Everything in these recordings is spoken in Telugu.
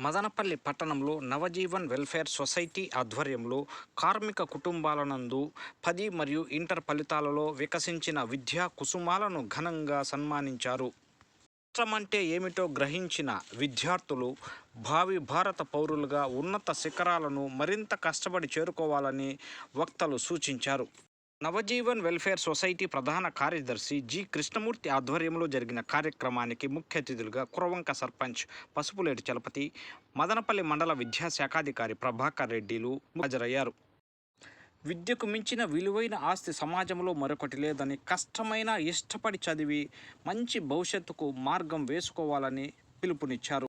మదనపల్లి పట్టణంలో నవజీవన్ వెల్ఫేర్ సొసైటీ ఆధ్వర్యంలో కార్మిక కుటుంబాలనందు పది మరియు ఇంటర్ ఫలితాలలో వికసించిన విద్యా కుసుమాలను ఘనంగా సన్మానించారు. రాష్ట్రం అంటే ఏమిటో గ్రహించిన విద్యార్థులు భావి భారత పౌరులుగా ఉన్నత శిఖరాలను మరింత కష్టపడి చేరుకోవాలని వక్తలు సూచించారు. నవజీవన్ వెల్ఫేర్ సొసైటీ ప్రధాన కార్యదర్శి జి. కృష్ణమూర్తి ఆధ్వర్యంలో జరిగిన కార్యక్రమానికి ముఖ్య అతిథులుగా కురవంక సర్పంచ్ పసుపులేటి చలపతి మదనపల్లి మండల విద్యాశాఖాధికారి ప్రభాకర్ రెడ్డిలు హాజరయ్యారు. విద్యకు మించిన విలువైన ఆస్తి సమాజంలో మరొకటి లేదని కష్టమైన ఇష్టపడి చదివి మంచి భవిష్యత్తుకు మార్గం వేసుకోవాలని పిలుపునిచ్చారు.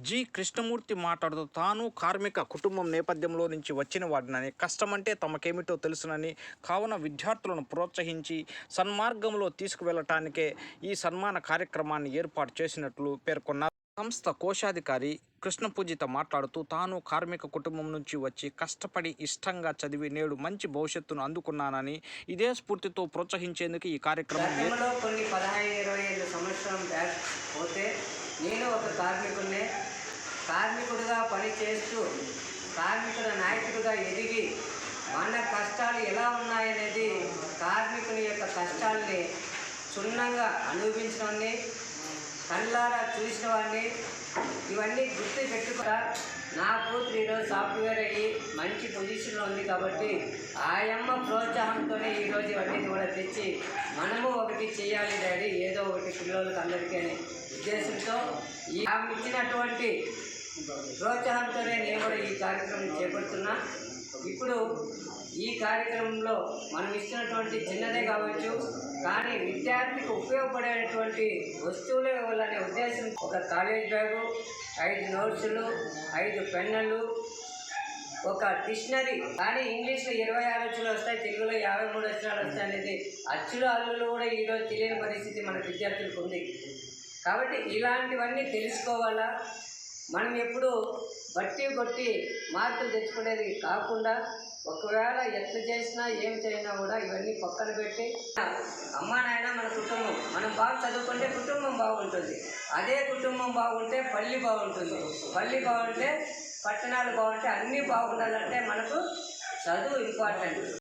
జి కృష్ణమూర్తి మాట్లాడుతూ తాను కార్మిక కుటుంబం నేపథ్యంలో నుంచి వచ్చిన వాడినని కష్టమంటే తమకేమిటో తెలుసునని కావున విద్యార్థులను ప్రోత్సహించి సన్మార్గంలో తీసుకువెళ్ళటానికే ఈ సన్మాన కార్యక్రమాన్ని ఏర్పాటు చేసినట్లు పేర్కొన్నారు. సంస్థ కోశాధికారి కృష్ణపూజిత మాట్లాడుతూ తాను కార్మిక కుటుంబం నుంచి వచ్చి కష్టపడి ఇష్టంగా చదివి నేడు మంచి భవిష్యత్తును అందుకున్నానని ఇదే స్ఫూర్తితో ప్రోత్సహించేందుకు ఈ కార్యక్రమం కొన్ని పదహైదు ఇరవై ఐదు సంవత్సరం బ్యాక్ పోతే నేను ఒక కార్మికుడినే కార్మికుడిగా పనిచేస్తూ కార్మికుల నాయకుడిగా ఎదిగి మన కష్టాలు ఎలా ఉన్నాయనేది కార్మికుని యొక్క కష్టాల్ని క్షుణ్ణంగా అనుభవించడాన్ని కళ్ళారా చూసిన వాడిని ఇవన్నీ గుర్తు పెట్టుకుంటా. నా కూతురు ఈరోజు సాఫ్ట్వేర్ అయ్యి మంచి పొజిషన్లో ఉంది కాబట్టి ఆయమ్మ ప్రోత్సాహంతోనే ఈరోజు ఇవన్నీ కూడా తెచ్చి మనము ఒకటి చేయాలి డాడీ ఏదో ఒకటి పిల్లలకి అందరికీ అనే ఉద్దేశంతో ఈ ఆమె ఇచ్చినటువంటి ప్రోత్సాహంతోనే నేను కూడా ఈ కార్యక్రమం చేపడుతున్నా. ఇప్పుడు ఈ కార్యక్రమంలో మనం ఇచ్చినటువంటి చిన్నదే కావచ్చు కానీ విద్యార్థికి ఉపయోగపడేటువంటి వస్తువులే ఇవ్వాలనే ఉద్దేశం. ఒక కాలేజ్ బ్యాగు ఐదు నోట్సులు ఐదు పెన్నులు ఒక డిక్షనరీ. కానీ ఇంగ్లీష్లో ఇరవై ఆరు అచ్చులు వస్తాయి తెలుగులో యాభై మూడు అక్షరాలు వస్తాయి అనేది అచ్చులు అల్లులు కూడా ఈరోజు తెలియని పరిస్థితి మన విద్యార్థులకు ఉంది. కాబట్టి ఇలాంటివన్నీ తెలుసుకోవాలా? మనం ఎప్పుడు బట్టి కొట్టి మార్కులు తెచ్చుకునేది కాకుండా ఒకవేళ ఎంత చేసినా ఏం చేసినా కూడా ఇవన్నీ పక్కన పెట్టి అమ్మా నాయన మన కుటుంబం మనం బాగా చదువుకుంటే కుటుంబం బాగుంటుంది. అదే కుటుంబం బాగుంటే పల్లి బాగుంటుంది. పల్లి బాగుంటే పట్టణాలు బాగుంటే అన్నీ బాగుండాలంటే మనకు చదువు ఇంపార్టెంట్